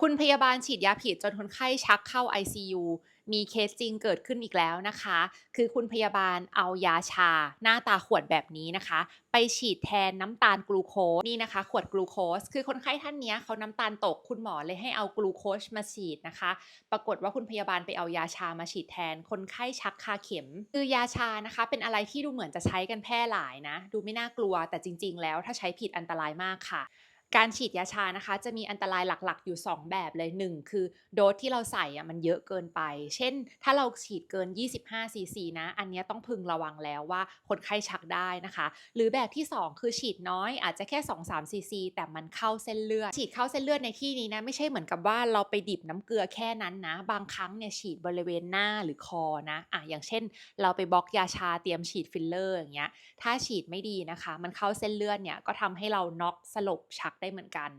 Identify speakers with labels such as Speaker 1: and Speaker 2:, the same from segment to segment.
Speaker 1: คุณพยาบาลฉีดยาผิดจนคนไข้ชักเข้า ICU มีเคสจริงเกิดขึ้นอีกแล้วนะคะ คือคุณพยาบาลเอายาชา หน้าตาขวดแบบนี้นะคะ ไปฉีดแทนน้ำตาลกลูโคสนี่นะคะ ขวดกลูโคส คือคนไข้ท่านนี้เขาน้ำตาลตกคุณหมอเลยให้เอากลูโคสมาฉีดนะคะ ปรากฏว่าคุณพยาบาลไปเอายาชามาฉีดแทน คนไข้ชักคาเข็ม คือยาชานะคะ เป็นอะไรที่ดูเหมือนจะใช้กันแพร่หลายนะ ดูไม่น่ากลัวแต่จริง ๆ แล้วถ้าใช้ผิดอันตรายมากค่ะ การฉีดยาชานะคะ จะมีอันตรายหลักๆ อยู่ 2 แบบเลย 1 คือโดสที่เราใส่อะมันเยอะเกินไป เช่น ถ้าเราฉีดเกิน 25 ซีซีนะ อันนี้ต้องพึงระวังแล้วว่าคนไข้ชักได้นะคะ หรือแบบที่ 2 คือฉีดน้อยอาจจะแค่ 2-3 ซีซี แต่มันเข้าเส้นเลือด ฉีดเข้าเส้นเลือดในที่นี้นะ ไม่ใช่เหมือนกับว่าเราไปดิบน้ำเกลือแค่นั้นนะ บางครั้งเนี่ยฉีดบริเวณหน้าหรือคอนะอะอย่างเช่น เราไปบล็อกยาชาเตรียมฉีดฟิลเลอร์อย่างเงี้ยถ้าฉีดไม่ดีนะคะ มันเข้าเส้นเลือดเนี่ยก็ทำให้เราน็อกสลบชักได้เหมือนกัน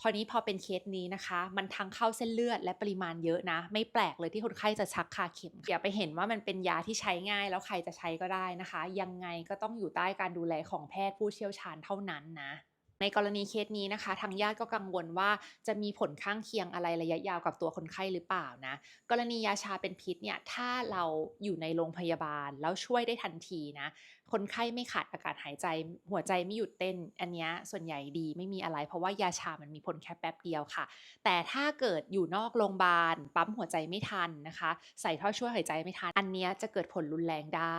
Speaker 1: คราวนี้พอเป็นเคสนี้นะคะ มันทั้งเข้าเส้นเลือดและปริมาณเยอะนะ ไม่แปลกเลยที่คนไข้จะชักคาเข็มอย่าไปเห็นว่ามันเป็นยาที่ใช้ง่าย แล้วใครจะใช้ก็ได้นะคะ ยังไงก็ต้องอยู่ใต้การดูแลของแพทย์ผู้เชี่ยวชาญเท่านั้นนะ ในกรณีเคสนี้นะคะ ทางญาติก็กังวลว่าจะมีผลข้างเคียงอะไรระยะยาวกับตัวคนไข้หรือเปล่านะ กรณียาชาเป็นพิษเนี่ยถ้าเราอยู่ในโรงพยาบาลแล้วช่วยได้ทันทีนะ คนไข้ไม่ขาดอากาศหายใจ หัวใจไม่หยุดเต้น อันนี้ส่วนใหญ่ดีไม่มีอะไร เพราะว่ายาชามันมีผลแค่แป๊บเดียวค่ะ แต่ถ้าเกิดอยู่นอกโรงพยาบาลปั๊มหัวใจไม่ทันนะคะ ใส่ท่อช่วยหายใจไม่ทันอันนี้จะเกิดผลรุนแรงได้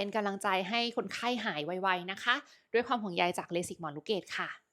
Speaker 1: เป็นกำลังใจให้คนไข้หายไวๆนะคะ ด้วยความห่วงใยจากเลสิกหมอลูกเกตค่ะ